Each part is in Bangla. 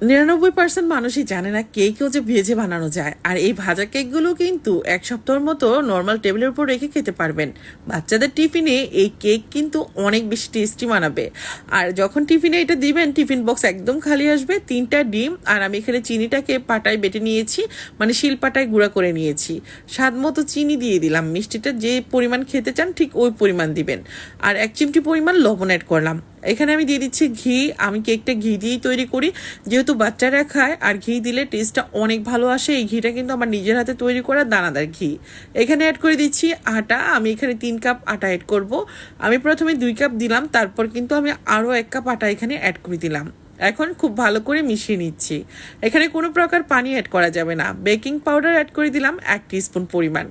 নিরানব্বই পার্সেন্ট মানুষই জানে না কেকও যে ভেজে বানানো যায়। আর এই ভাজা কেকগুলো কিন্তু এক সপ্তাহের মতো নর্মাল টেবিলের উপর রেখে খেতে পারবেন। বাচ্চাদের টিফিনে এই কেক কিন্তু অনেক বেশি টেস্টি বানাবে আর যখন টিফিনে এটা দিবেন, টিফিন বক্স একদম খালি আসবে, তিনটা ডিম আর আমি এখানে চিনিটাকে পাটায় বেটে নিয়েছি মানে শিল পাটায় গুঁড়া করে নিয়েছি। স্বাদ মতো চিনি দিয়ে দিলাম, মিষ্টিটা যে পরিমাণ খেতে চান ঠিক ওই পরিমাণ দিবেন। আর এক চিমটি পরিমাণ লবণ অ্যাড করলাম। এখানে আমি দিয়ে দিচ্ছি ঘি। আমি কেকটা ঘি দিয়েই তৈরি করি। যেহেতু বাচ্চারা খায়, আর ঘি দিলে টেস্টটা অনেক ভালো আসে। এই ঘিটা কিন্তু আমার নিজের হাতে তৈরি করা দানাদার ঘি। এখানে অ্যাড করে দিচ্ছি আটা। আমি এখানে তিন কাপ আটা অ্যাড করব। আমি প্রথমে দুই কাপ দিলাম। তারপর কিন্তু আমি আরও এক কাপ আটা এখানে অ্যাড করে দিলাম। এখন খুব ভালো করে মিশিয়ে নিচ্ছি। এখানে কোনো প্রকার পানি অ্যাড করা যাবে না। বেকিং পাউডার অ্যাড করে দিলাম এক স্পুন পরিমাণ।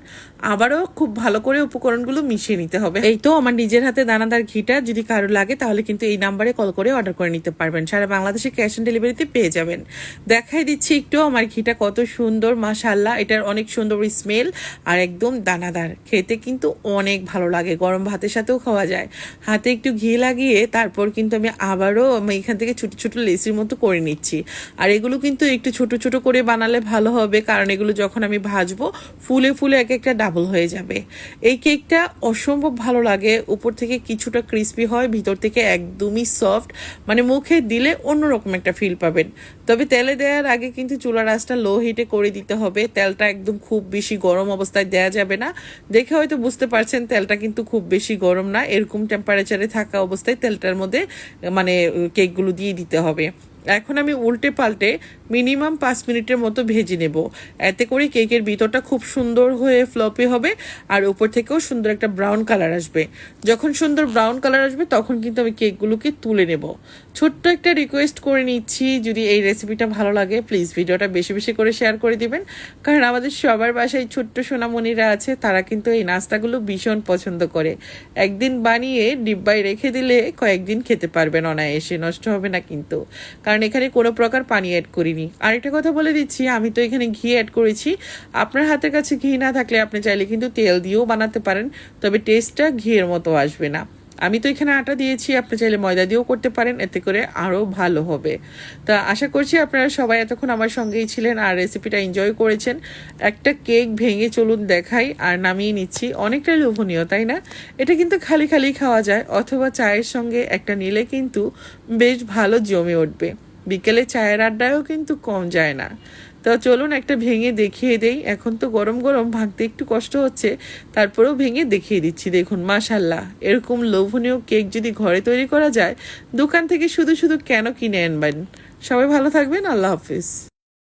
আবারও খুব ভালো করে উপকরণগুলো মিশিয়ে নিতে হবে। এই তো আমার নিজের হাতে দানাদার ঘিটা, যদি কারও লাগে তাহলে কিন্তু এই নাম্বারে কল করে অর্ডার করে নিতে পারবেন। সারা বাংলাদেশে ক্যাশ অন ডেলিভারিতে পেয়ে যাবেন। দেখাই দিচ্ছি একটু আমার ঘিটা কত সুন্দর মাশাল্লাহ এটার অনেক সুন্দর স্মেল আর একদম দানাদার। খেতে কিন্তু অনেক ভালো লাগে। গরম ভাতের সাথেও খাওয়া যায়। হাতে একটু ঘি লাগিয়ে তারপর কিন্তু আমি আবারও আমি এখান থেকে ছুটি ছোট লেসির মতো করে নিচ্ছি। আর এগুলো কিন্তু একটু ছোট ছোট করে বানালে ভালো হবে, কারণ এগুলো যখন আমি ভাজবো, ফুলে ফুলে এক একটা ডাবল হয়ে যাবে। এই কেকটা অসম্ভব ভালো লাগে। উপর থেকে কিছুটা ক্রিস্পি হয়, ভিতর থেকে একদমই সফট মানে মুখে দিলে অন্যরকম একটা ফিল পাবেন। তবে তেলে দেওয়ার আগে কিন্তু চুলার আঁচটা লো হিটে করে দিতে হবে। তেলটা একদম খুব বেশি গরম অবস্থায় দেওয়া যাবে না। দেখে হয়তো বুঝতে পারছেন, তেলটা কিন্তু খুব বেশি গরম না। এরকম টেম্পারেচারে থাকা অবস্থায় তেলটার মধ্যে মানে কেকগুলো দিয়ে দিতে হবে। এখন আমি উল্টে পাল্টে মিনিমাম পাঁচ মিনিটের মতো ভেজে নেব। এতে করে কেকের ভিতরটা খুব সুন্দর হয়ে ফ্লপি হবে আর উপর থেকেও সুন্দর একটা ব্রাউন কালার আসবে। যখন সুন্দর ব্রাউন কালার আসবে, তখন কিন্তু আমি কেকগুলোকে তুলে নেব। ছোট্ট একটা রিকোয়েস্ট করে নিচ্ছি, যদি এই রেসিপিটা ভালো লাগে প্লিজ ভিডিওটা বেশি বেশি করে শেয়ার করে দিবেন। কারণ আমাদের সবার বাসায় ছোট্ট সোনামণিরা আছে, তারা কিন্তু এই নাস্তাগুলো ভীষণ পছন্দ করে। একদিন বানিয়ে ডিব্বায় রেখে দিলে কয়েকদিন খেতে পারবেন, অনায়াসে নষ্ট হবে না কিন্তু। কারণ এখানে কোনো প্রকার পানি অ্যাড করিনি। আরেকটা কথা বলে দিচ্ছি, আমি তো এখানে ঘি অ্যাড করেছি। আপনার হাতের কাছে ঘি না থাকলে আপনি চাইলে কিন্তু তেল দিয়েও বানাতে পারেন, তবে টেস্টটা ঘিয়ের মতো আসবে না। আমি তো এখানে আটা দিয়েছি, আপনি চাইলে ময়দা দিয়েও করতে পারেন, এতে করে আরও ভালো হবে। তা আশা করছি আপনারা সবাই এতক্ষণ আমার সঙ্গেই ছিলেন আর রেসিপিটা এনজয় করেছেন। একটা কেক ভেঙে চলুন দেখাই, আর নামিয়ে নিচ্ছি। অনেকটা লোভনীয়, তাই না? এটা কিন্তু খালি খালি খাওয়া যায়, অথবা চায়ের সঙ্গে একটা নিলে কিন্তু বেশ ভালো জমে উঠবে। বিকেলে চায়ের আড্ডায়ও কিন্তু কম যায় না। তো চলুন একটা ভেঙে দেখিয়ে দেই। এখন তো গরম গরম, ভাঙতে একটু কষ্ট হচ্ছে। তারপরেও ভেঙে দেখিয়ে দিচ্ছি, দেখুন মাশাল্লাহ এরকম লোভনীয় কেক যদি ঘরে তৈরি করা যায়, দোকান থেকে শুধু শুধু কেন কিনে আনবেন? সবাই ভালো থাকবেন, আল্লাহ হাফিজ।